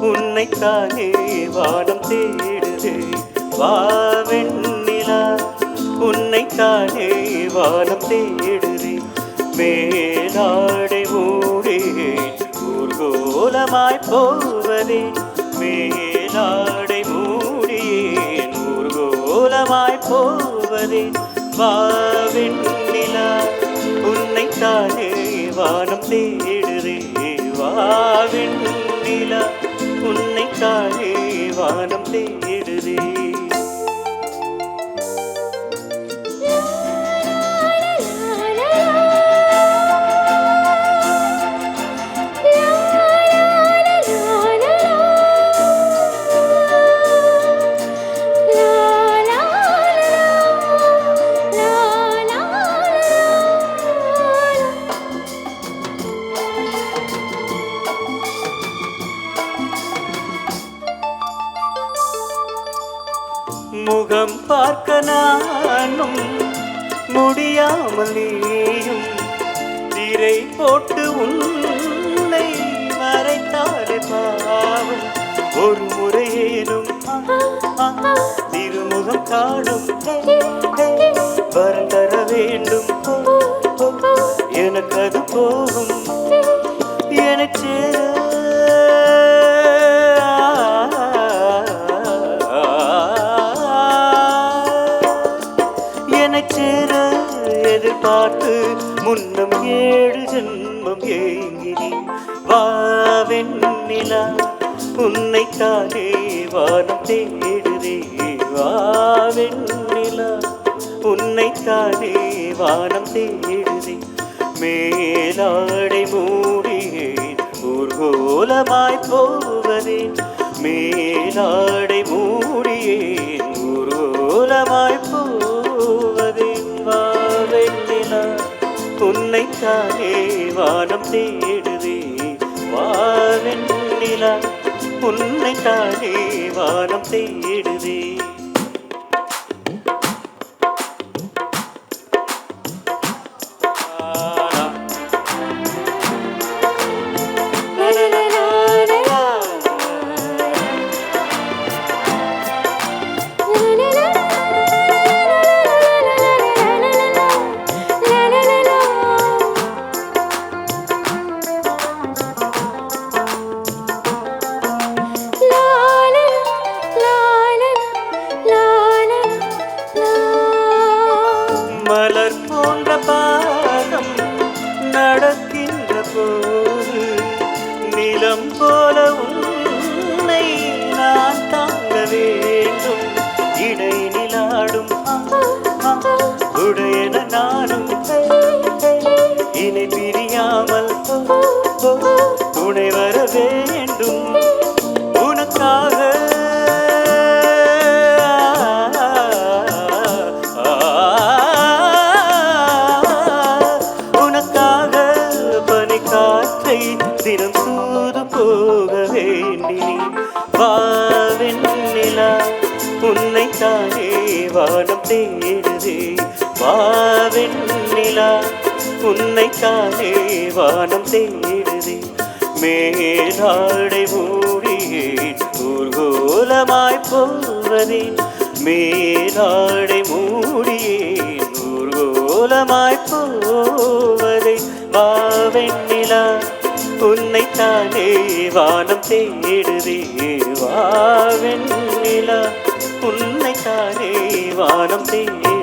உன்னைத்தானே வானம் தேடுது. வாவெண்ணிலா உன்னைத்தானே வானம் தேடுது. மேலாடை மூடே ஊர்கோலமாய் போவதே. மேலாடை மூடியே ஊர்கோலமாய் போவதே. வாவெண்ணிலா உன்னைத்தானே வானம் தேடுதே உன்னை உன்னைத்தானே வானம் தேடுதே. முகம் பார்க்க நானும் முடியாமல் நீயும் திரை போட்டு உன்னை மறைத்தாலே பாவம். ஒரு முறையேனும் திருமுகம் காணும் வரம் தர வேண்டும். எனக்கு அது போகும் என சேர எதிர்பார்த்து முன்னம் ஏழு ஜென்மம் ஏங்கினி. வாவெண்ணிலா உன்னைத்தானே வானம் தேடுதே. வாவெண்ணிலா உன்னைத்தானே வானம் தேடுதே. மேலாடை மூடியேன் ஊர்கோலமாய் போவதேன் மேலாடை மூடியேன் ஊர்கோலமாய் போ உன்னைத்தானே வானம் தேடுதே. வாவெண்ணிலா உன்னைத்தானே வானம் தேடுதே. உன்னை நான் தாங்க வேண்டும். இடை நிலாடும் உடையன நானும். இனி பிரியாமல் துணை வர வேண்டும். உனக்காக உனக்காக பனி காற்றை உன்னைத்தானே வானம் தேடுது. வாவெண்ணிலா உன்னைத்தானே வானம் தேடுது. மேலாடை மூடியேன் ஊர்கோலமாய் போவதே மேலாடை மூடியேன் ஊர்கோலமாய் போவதே வாவெண்ணிலா உன்னைத்தானே வானம் தேடுதே. வாவெண்ணிலா உன்னைத்தானே வானம் தேடுதே